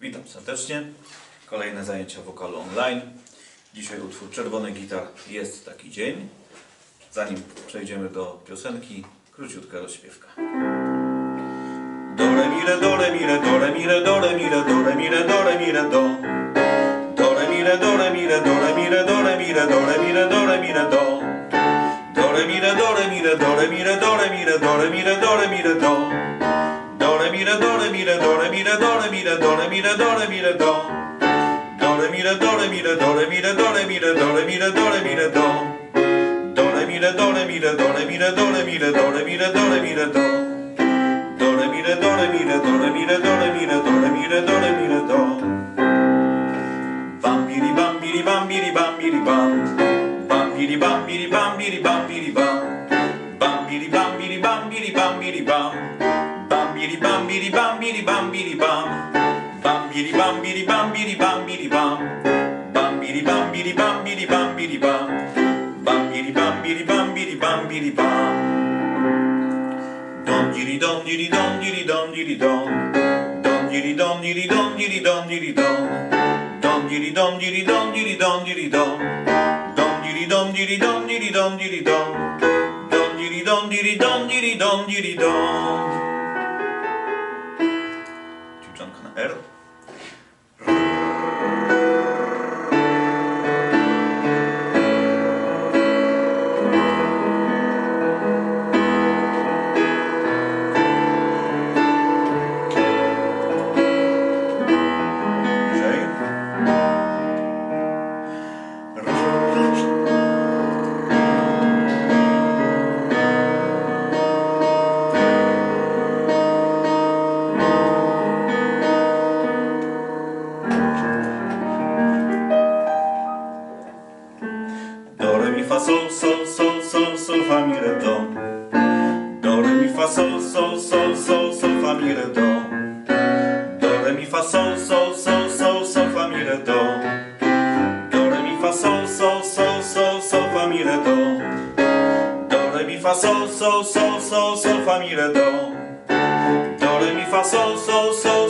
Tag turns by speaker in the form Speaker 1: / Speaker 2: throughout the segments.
Speaker 1: Witam serdecznie. Kolejne zajęcia wokalu online. Dzisiaj utwór Czerwony Gitar jest taki dzień. Zanim przejdziemy do piosenki, króciutka rozśpiewka. Do re mi re do re mi re do re mi re do re mi re do re mi re do re mi re do do re mi re do re mi re do re mi re do re mi re do mi re do re mi re do re mi re do re mi re do re mi re do re mi re do do re mi re do re mi re do re mi re do re mi re do re mi re do re mi re do do re mi re do re mi re do re mi re do re mi re do re mi re do re mi re do do re mi re do re mi re do re mi re do re mi re do re mi re do re mi re do re mi re do bam biri bam biri bam biri bam biri bam bam biri bam bambiri bambiri bambiri bambiri bam bambiri bambiri bambiri bambiri bam bambiri bambiri bambiri bambiri bam bambiri bambiri bambiri bambiri bam dom giri dom giri dom giri dom giri dom dom giri dom giri dom giri dom giri dom dom giri dom giri dom giri dom sol sol sol sol sol fa mi re do Do re mi fa sol sol sol sol sol fa mi re do Do re mi fa sol sol sol sol sol fa mi re do Do re mi fa sol sol sol sol sol fa mi re do Do re mi fa sol sol sol sol sol fa mi re do Do re mi fa sol sol sol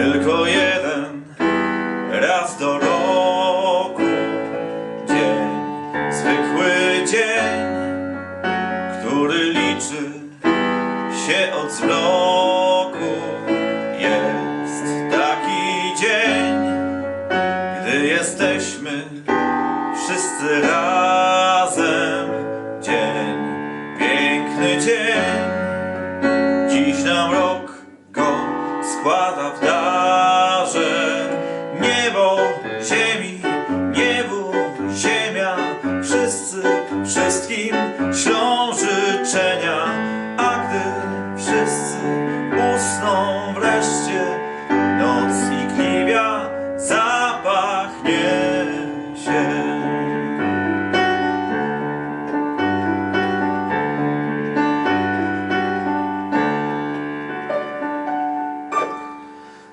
Speaker 1: Tylko jeden raz do roku. Dzień, zwykły dzień, który liczy się od zmroku. Jest taki dzień, gdy jesteśmy wszyscy razem. Dzień, piękny dzień. Dziś nam rok go składa w darze.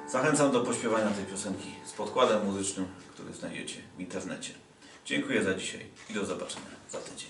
Speaker 1: Zachęcam do pośpiewania tej piosenki z podkładem muzycznym, który znajdziecie w internecie. Dziękuję za dzisiaj i do zobaczenia za tydzień.